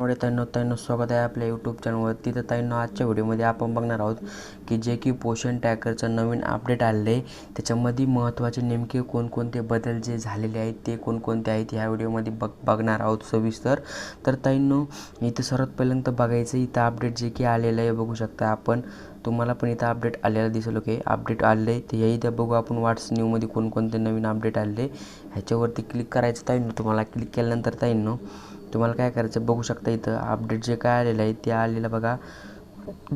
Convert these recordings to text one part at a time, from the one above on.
त्यामुळे ताईंनो ताईंनो स्वागत आहे आपल्या यूट्यूब चॅनलवर तिथं ताईंनो आजच्या व्हिडिओमध्ये आपण बघणार आहोत की जे की पोषण टॅकरचं नवीन अपडेट आलेलं आहे. त्याच्यामध्ये महत्त्वाचे नेमके कोणकोणते बदल जे झालेले आहेत ते कोणकोणते आहेत ह्या व्हिडिओमध्ये बघ बघणार आहोत सविस्तर. तर ताईंनो इथं सर्वात पहिल्यांदा बघायचं इथं अपडेट जे की आलेलं आहे बघू शकता आपण. तुम्हाला पण इथं अपडेट आलेला दिसेल ओके अपडेट आलेलं आहे. तर याही त्या बघू आपण व्हॉट्स न्यूमध्ये कोणकोणते नवीन अपडेट आलेले ह्याच्यावरती क्लिक करायचं ताईंनो तुम्हाला क्लिक केल्यानंतर ताईंनो तुम्हाला काय करायचं बघू शकता इथं अपडेट जे काय आलेलं आहे ते आलेलं बघा.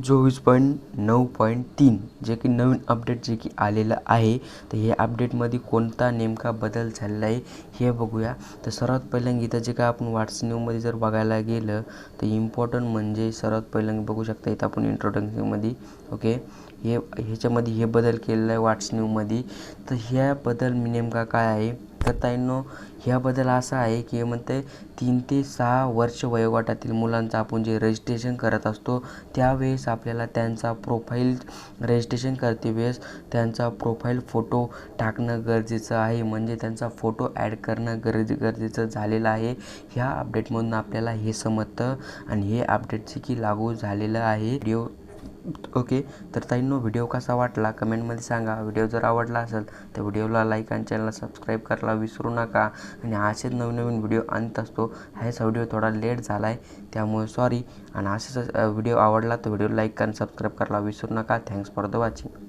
चोवीस पॉईंट नऊ पॉईंट तीन. जे की नवीन अपडेट जे की आलेलं आहे तर हे अपडेटमध्ये कोणता नेमका बदल झालेला आहे हे बघूया. तर सर्वात पहिल्यांदा इथं जे काय आपण व्हॉट्स न्यूमध्ये जर बघायला गेलं तर इम्पॉर्टंट म्हणजे सर्वात पहिल्यांदा बघू शकता इथं आपण इंट्रोडक्शनमध्ये ओके हे ह्याच्यामध्ये हे बदल केलेलं आहे व्हॉट्स न्यूमध्ये तर ह्या बदल नेमका काय आहे? ताईंनो ह्याबद्दल असं आहे की म्हणते तीन ते सहा वर्ष वयोगटातील मुलांचं आपण जे रजिस्ट्रेशन करत असतो त्यावेळेस आपल्याला त्यांचा प्रोफाईल रजिस्ट्रेशन करते वेळेस त्यांचा प्रोफाईल फोटो टाकणं गरजेचं आहे. म्हणजे त्यांचा फोटो ॲड करणं गरजे गरजेचं झालेलं आहे. ह्या अपडेटमधून आपल्याला हे समजतं आणि हे अपडेटची की लागू झालेलं आहे. व्हिडिओ ओके तर ताईंनो व्हिडिओ कसा वाटला कमेंटमध्ये सांगा. व्हिडिओ जर आवडला असेल तर व्हिडिओला लाईक आणि चॅनलला सबस्क्राईब करायला विसरू नका. आणि असेच नवीन नवीन व्हिडिओ आणत असतो. ह्याचा व्हिडिओ थोडा लेट झाला आहे त्यामुळे सॉरी आणि असेच व्हिडिओ आवडला तर व्हिडिओ लाईक आणि सबस्क्राईब करायला विसरू नका. Thanks for the watching